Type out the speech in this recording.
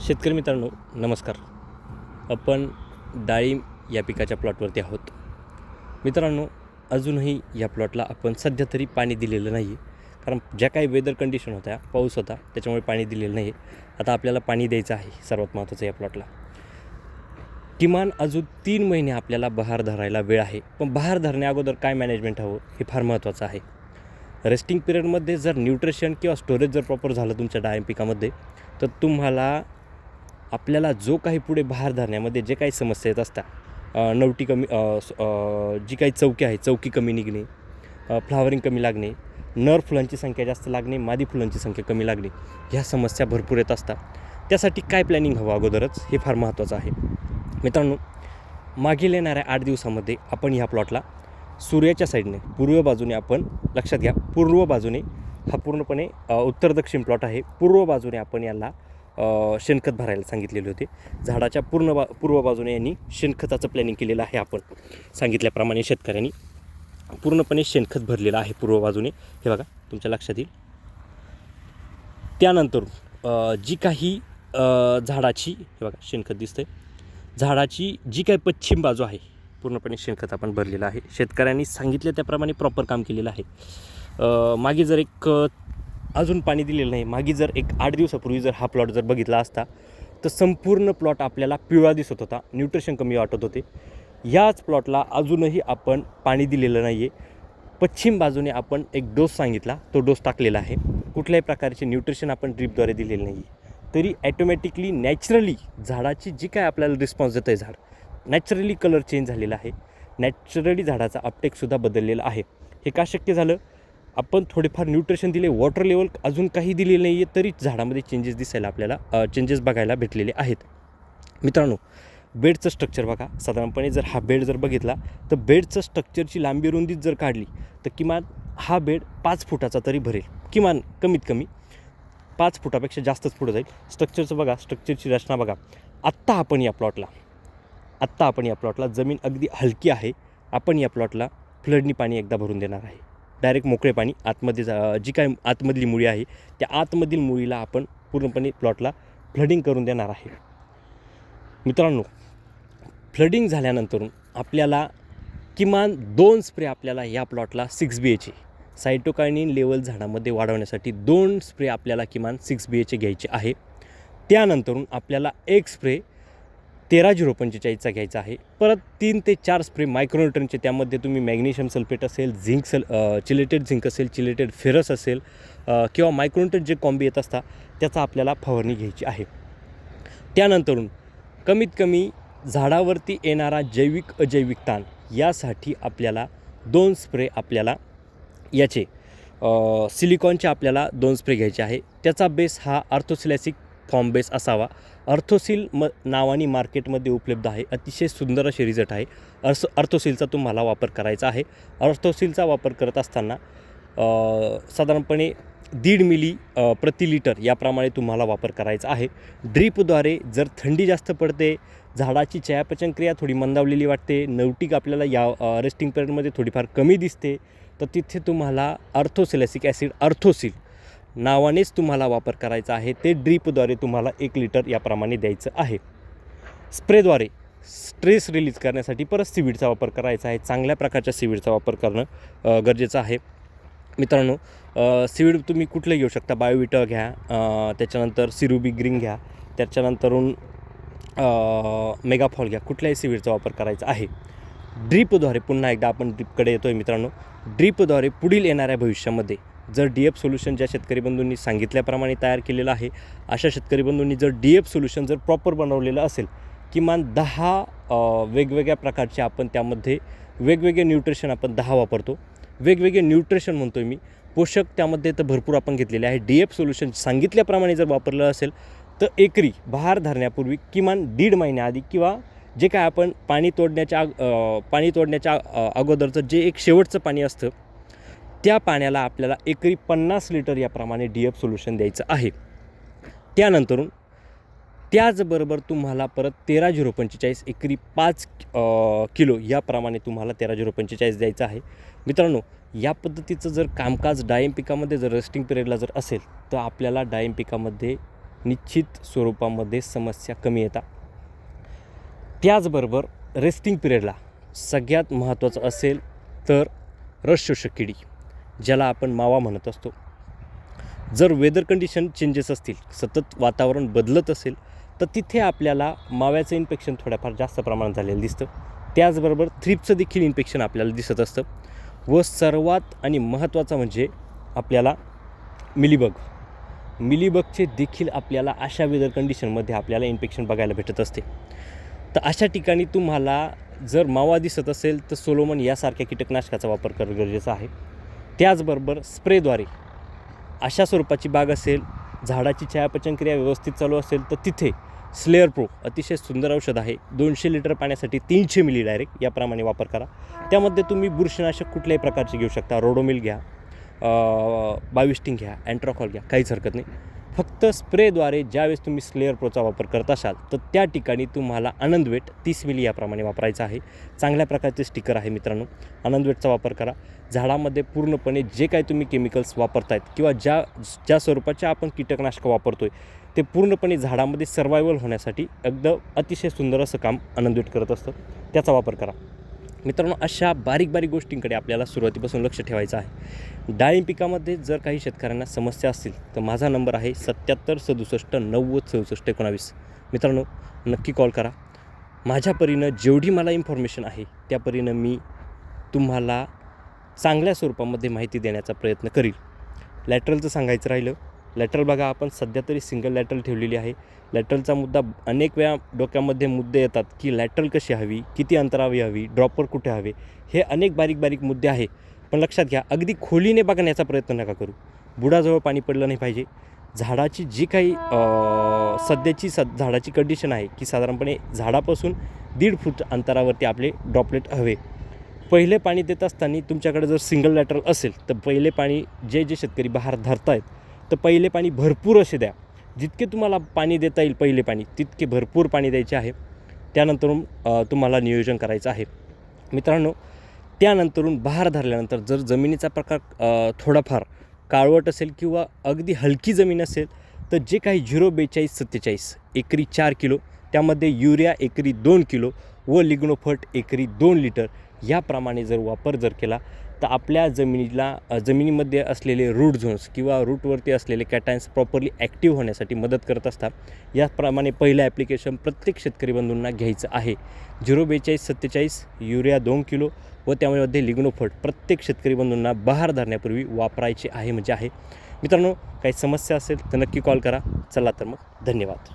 शेतकरी मित्रांनो नमस्कार. आपण डाळिंब या पिकाच्या प्लॉटवरती आहोत. मित्रांनो अजूनही या प्लॉटला आपण सध्या तरी पाणी दिलेलं नाही आहे कारण ज्या काही वेदर कंडिशन होत्या पाऊस होता त्याच्यामुळे पाणी दिलेलं नाही आता आपल्याला पाणी द्यायचं आहे सर्वात महत्त्वाचं या प्लॉटला. किमान अजून तीन महिने आपल्याला बहार धरायला वेळ आहे. पण बहार धरण्या अगोदर काय मॅनेजमेंट हवं हे फार महत्त्वाचं आहे. रेस्टिंग पिरियडमध्ये जर न्यूट्रिशन किंवा स्टोरेज जर प्रॉपर झालं तुमच्या डाळिंब पिकामध्ये तर तुम्हाला आपल्याला जो काही पुढे भार धरण्यामध्ये जे काही समस्या येत असतात नवटी कमी जी काही चौकी आहे चौकी कमी निघणे फ्लावरिंग कमी लागणे नर फुलांची संख्या जास्त लागणे मादी फुलांची संख्या कमी लागणे ह्या समस्या भरपूर येत असतात. त्यासाठी काय प्लॅनिंग हवं अगोदरच हे फार महत्त्वाचं आहे. मित्रांनो मागील येणाऱ्या आठ दिवसामध्ये आपण ह्या प्लॉटला सूर्याच्या साईडने पूर्व बाजूने आपण लक्षात घ्या पूर्व बाजूने हा पूर्णपणे उत्तर दक्षिण प्लॉट आहे. पूर्व बाजूने आपण याला शेणखत भरायला सांगितलेले होते. झाडाच्या पूर्ण बा पूर्व बाजूने यांनी शेणखताचं प्लॅनिंग केलेलं आहे आपण. सांगितल्याप्रमाणे शेतकऱ्यांनी पूर्णपणे शेणखत भरलेलं आहे पूर्व बाजूने. हे बघा तुमच्या लक्षात येईल. त्यानंतर जी काही झाडाची हे बघा शेणखत दिसतंय. झाडाची जी काही पश्चिम बाजू आहे पूर्णपणे शेणखत आपण भरलेलं आहे. शेतकऱ्यांनी सांगितलं त्याप्रमाणे प्रॉपर काम केलेलं आहे. मागे जर एक अजून पाणी दिलेलं नाही. मागे जर एक आठ दिवसापूर्वी जर हा प्लॉट जर बघितला असता तर संपूर्ण प्लॉट आपल्याला पिवळा दिसत होता. न्यूट्रिशन कमी वाटत होते. याच प्लॉटला अजूनही आपण पाणी दिलेलं नाही आहे पश्चिम बाजूने आपण एक डोस सांगितला. तो डोस टाकलेला आहे. कुठल्याही प्रकारचे न्यूट्रिशन आपण ड्रीपद्वारे दिलेलं नाही आहे तरी ॲटोमॅटिकली नॅचरली झाडाची जी काय आपल्याला रिस्पॉन्स देतं आहे झाड नॅचरली कलर चेंज झालेला आहे. नॅचरली झाडाचा अपटेकसुद्धा बदललेला आहे. हे का शक्य झालं? आपण थोडेफार न्यूट्रिशन दिले वॉटर लेवल अजून काही दिलेलं नाही आहे तरी झाडामध्ये चेंजेस दिसायला आपल्याला चेंजेस बघायला भेटलेले आहेत. मित्रांनो बेडचं स्ट्रक्चर बघा. साधारणपणे जर हा बेड जर बघितला तर बेडचं स्ट्रक्चरची लांबी रुंदीच जर काढली तर किमान हा बेड पाच फुटाचा तरी भरेल. किमान कमीत कमी पाच फुटापेक्षा जास्तच पुढं जाईल. स्ट्रक्चरचं बघा स्ट्रक्चरची रचना बघा. आत्ता आपण या प्लॉटला आत्ता आपण या प्लॉटला जमीन अगदी हलकी आहे. आपण या प्लॉटला फ्लडनी पाणी एकदा भरून देणार आहे. डायरेक्ट मोकळे पाणी आतमध्ये जा जी काय आतमधली मुळी आहे त्या आतमधील मुळीला आपण पूर्णपणे प्लॉटला फ्लडिंग करून देणार आहे. मित्रांनो फ्लडिंग झाल्यानंतर आपल्याला किमान दोन स्प्रे आपल्याला या प्लॉटला सिक्स बी एचे सायटोकायनिन लेवल झाडामध्ये वाढवण्यासाठी दोन स्प्रे आपल्याला किमान सिक्स बी एचे घ्यायचे आहे. त्यानंतरून आपल्याला एक स्प्रे तेरा झिरो पंचेचाळीसचा घ्यायचा आहे. परत तीन ते चार स्प्रे मायक्रोन्यूटनचे त्यामध्ये तुम्ही मॅग्नेशियम सल्फेट असेल झिंक सल चिलेटेड झिंक असेल चिलेटेड फेरस असेल किंवा मायक्रोन्यूटन जे कॉम्बी येत असता त्याचा आपल्याला फवारणी घ्यायची आहे. त्यानंतरून कमीत कमी झाडावरती येणारा जैविक अजैविक ताण यासाठी आपल्याला दोन स्प्रे आपल्याला याचे सिलिकॉनचे आपल्याला दोन स्प्रे घ्यायचे आहे. त्याचा बेस हा आर्थोसिलॅसिक फॉर्म बेस असावा. अर्थोसिल म नावाने मार्केटमध्ये उपलब्ध आहे. अतिशय सुंदर असे रिझल्ट आहे. अर्स अर्थोसिलचा तुम्हाला वापर करायचा आहे. अर्थोसिलचा वापर करत असताना साधारणपणे दीड मिली प्रति लिटर याप्रमाणे तुम्हाला वापर करायचा आहे. ड्रीपद्वारे जर थंडी जास्त पडते झाडाची चयापचन क्रिया थोडी मंदावलेली वाटते नवटीक आपल्याला या रेस्टिंग पिरियडमध्ये थोडीफार कमी दिसते तर तिथे तुम्हाला अर्थोसिलॅसिक ॲसिड अर्थोसिल नावानेच तुम्हाला वापर करायचा आहे ते ड्रीपद्वारे तुम्हाला एक लिटर याप्रमाणे द्यायचं आहे. स्प्रेद्वारे स्ट्रेस रिलीज करण्यासाठी परत सिविडचा वापर करायचा आहे चांगल्या प्रकारच्या सिविडचा वापर करणं गरजेचं आहे. मित्रांनो सिविड सीवीड तुम्ही कुठलं घेऊ शकता बायोविटर घ्या त्याच्यानंतर सिरुबी ग्रीन घ्या त्याच्यानंतरून मेगाफॉल घ्या कुठल्याही सीवीडचा वापर करायचा आहे. ड्रीपद्वारे पुन्हा एकदा आपण ड्रीपकडे येतो आहे मित्रांनो. ड्रीपद्वारे पुढील येणाऱ्या भविष्यामध्ये जर डी एफ सोल्युशन ज्या शेतकरी बंधूंनी सांगितल्याप्रमाणे तयार केलेलं आहे अशा शेतकरी बंधूंनी जर डी एफ सोल्युशन जर प्रॉपर बनवलेलं असेल किमान दहा वेगवेगळ्या प्रकारचे आपण त्यामध्ये वेगवेगळे न्यूट्रिशन आपण दहा वापरतो. वेगवेगळे न्यूट्रिशन म्हणतो मी. पोषक त्यामध्ये तर भरपूर आपण घेतलेले आहे. डी एफ सोल्युशन सांगितल्याप्रमाणे जर वापरलं असेल तर एकरी बहार धरण्यापूर्वी किमान दीड महिन्याआधी किंवा जे काय आपण पाणी तोडण्याच्या पाणी तोडण्याच्या अगोदरचं जे एक शेवटचं पाणी असतं त्या पाण्याला आपल्याला एकरी पन्नास लिटर याप्रमाणे डी एफ सोल्युशन द्यायचं आहे. त्यानंतरून त्याचबरोबर तुम्हाला परत तेरा झिरो पंचेचाळीस एकरी पाच किलो याप्रमाणे तुम्हाला तेरा झिरो पंचेचाळीस द्यायचं आहे. मित्रांनो या पद्धतीचं जर कामकाज डाळिंब पिकामध्ये जर रेस्टिंग पिरियडला जर असेल तर आपल्याला डाळिंब पिकामध्ये निश्चित स्वरूपामध्ये समस्या कमी येतात. त्याचबरोबर रेस्टिंग पिरियडला सगळ्यात महत्त्वाचं असेल तर रस शोषक किडी. ज्याला आपण मावा म्हणत असतो. जर वेदर कंडिशन चेंजेस असतील सतत वातावरण बदलत असेल तर तिथे आपल्याला माव्याचं इन्फेक्शन थोड्याफार जास्त प्रमाणात झालेलं दिसतं. त्याचबरोबर थ्रिपचं देखील इन्फेक्शन आपल्याला दिसत असतं. व सर्वात आणि महत्त्वाचं म्हणजे आपल्याला मिलीबग. मिलीबगचे देखील आपल्याला अशा वेदर कंडिशनमध्ये आपल्याला इन्फेक्शन बघायला भेटत असते. तर अशा ठिकाणी तुम्हाला जर मावा दिसत असेल तर सोलोमन यासारख्या कीटकनाशकाचा वापर करणं गरजेचं आहे. त्याचबरोबर स्प्रेद्वारे अशा स्वरूपाची बाग असेल झाडाची चयापचनक्रिया व्यवस्थित चालू असेल तर तिथे स्लेअर प्रो अतिशय सुंदर औषध आहे. दोनशे लिटर पाण्यासाठी तीनशे मिली डायरेक्ट याप्रमाणे वापर करा. त्यामध्ये तुम्ही बुरशीनाशक कुठल्याही प्रकारचे घेऊ शकता. रोडोमिल घ्या बाविस्टिंग घ्या अँट्रॉकॉल घ्या काहीच हरकत नाही. फक्त स्प्रेद्वारे ज्यावेळेस तुम्ही स्लेअर प्रोचा वापर करत असाल तर त्या ठिकाणी तुम्हाला आनंदवेट तीस मिली याप्रमाणे वापरायचं आहे. चांगल्या प्रकारचे स्टिकर आहे मित्रांनो. आनंदवेटचा वापर करा. झाडामध्ये पूर्णपणे जे काही तुम्ही केमिकल्स वापरतायत किंवा ज्या ज्या स्वरूपाचे आपण कीटकनाशकं वापरतो आहे ते पूर्णपणे झाडामध्ये सर्वायवल होण्यासाठी एकदम अतिशय सुंदर असं काम आनंदवेट करत असतं. त्याचा वापर करा. मित्रांनो अशा बारीक बारीक गोष्टींकडे आपल्याला सुरुवातीपासून लक्ष ठेवायचं आहे. डाळिंब पिकामध्ये जर काही शेतकऱ्यांना समस्या असतील तर माझा नंबर आहे सत्याहत्तर सदुसष्ट नव्वद चौसष्ट एकोणावीस. मित्रांनो नक्की कॉल करा. माझ्या परीनं जेवढी मला इन्फॉर्मेशन आहे त्या परीनं मी तुम्हाला चांगल्या स्वरूपामध्ये माहिती देण्याचा प्रयत्न करील. लॅटरलचं सांगायचं राहिलं लॅटरल बघा आपण सध्या तरी सिंगल लॅटरल ठेवलेली आहे. लॅटरलचा मुद्दा अनेक वेळा डोक्यामध्ये मुद्दे येतात की लॅटरल कशी हवी किती अंतरावी हवी ड्रॉपर कुठे हवे हे अनेक बारीक बारीक मुद्दे आहे. पण लक्षात घ्या अगदी खोलीने बघण्याचा प्रयत्न नका करू. बुडाजवळ पाणी पडलं नाही पाहिजे. झाडाची जी काही सध्याची स झाडाची कंडिशन आहे की साधारणपणे झाडापासून दीड फूट अंतरावरती आपले ड्रॉपलेट हवे. पहिले पाणी देत असताना तुमच्याकडे जर सिंगल लॅटरल असेल तर पहिले पाणी जे जे शेतकरी बाहेर धरतायत तर पहिले पाणी भरपूर असे द्या. जितके तुम्हाला पाणी देता येईल पहिले पाणी तितके भरपूर पाणी द्यायचे आहे. त्यानंतरून तुम्हाला नियोजन करायचं आहे. मित्रांनो त्यानंतरून बहार धरल्यानंतर जर जमिनीचा प्रकार थोडाफार काळवट असेल किंवा अगदी हलकी जमीन असेल तर जे काही झिरो बेचाळीस सत्तेचाळीस एकरी चार किलो त्यामध्ये युरिया एकरी दोन किलो व लिग्नोफट एकरी दोन लिटर याप्रमाणे जर वापर जर केला तर आपल्या जमिनीला जमिनीमध्ये असलेले रूट झोन्स किंवा रूटवरती असलेले कॅटायन्स प्रॉपरली ॲक्टिव्ह होण्यासाठी मदत करत असतात. याप्रमाणे पहिलं ॲप्लिकेशन प्रत्येक शेतकरी बंधूंना घ्यायचं आहे. झिरो बेचाळीस सत्तेचाळीस युरिया दोन किलो व त्यामध्ये लिग्नोफट प्रत्येक शेतकरी बंधूंना बहार धरण्यापूर्वी वापरायचे आहे म्हणजे आहे. मित्रांनो काही समस्या असेल तर नक्की कॉल करा. चला तर मग धन्यवाद.